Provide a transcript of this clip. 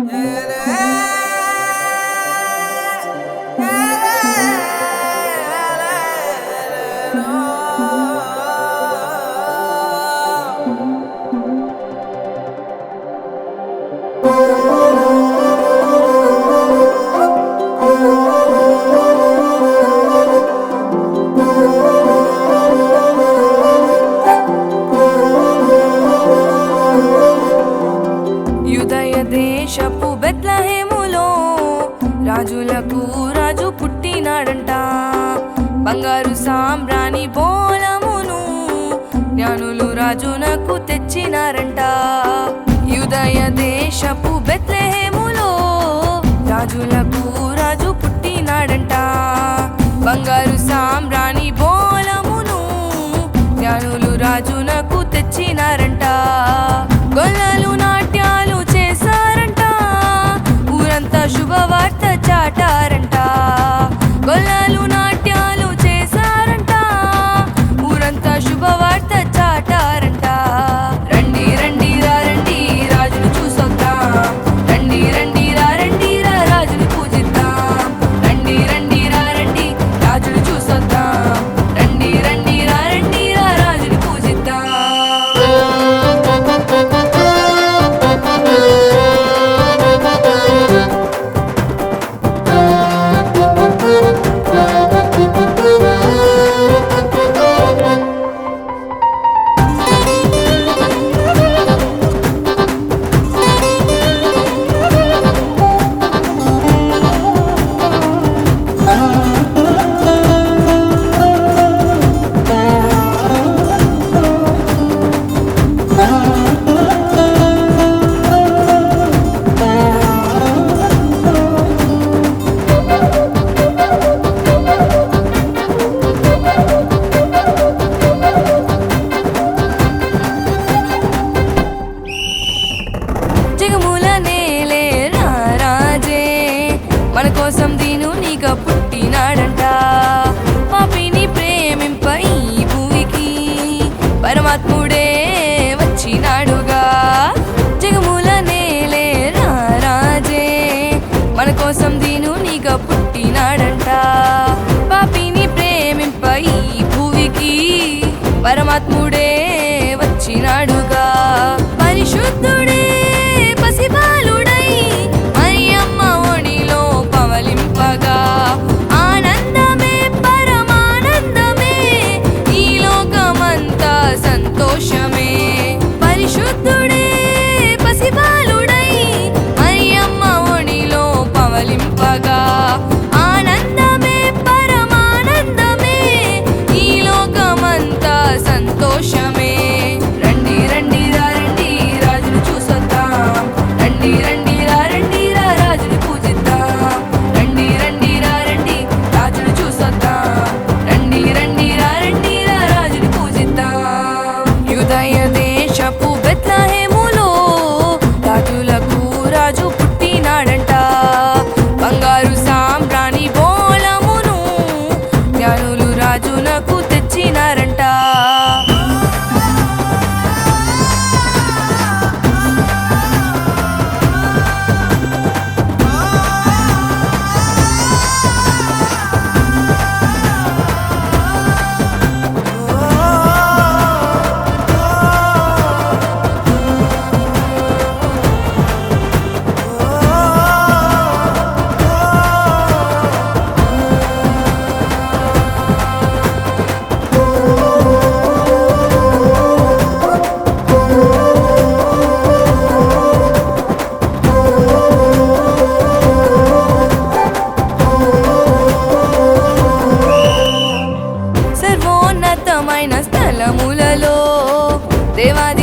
Oh రాజులకు రాజు పుట్టినాడంట. బంగారు సాంబ్రాణి బోలమును జ్ఞానులు రాజునకు తెచ్చినారంట. యుదయ దేశపు బెత్లెహేములో రాజులకు రాజు పుట్టినాడంట. బంగారు సాంబ్రాణి బోలమును జ్ఞానులు రాజునకు తెచ్చినారంట. కొలాలు కోసం నీక పుట్టినాడంట. పాపిని ప్రేమింపై భూవికి పరమాత్ముడే వచ్చినాడుగా. పరిశుద్ధుడే eu chamo. పవిత్రమైన స్థలములలో దేవాది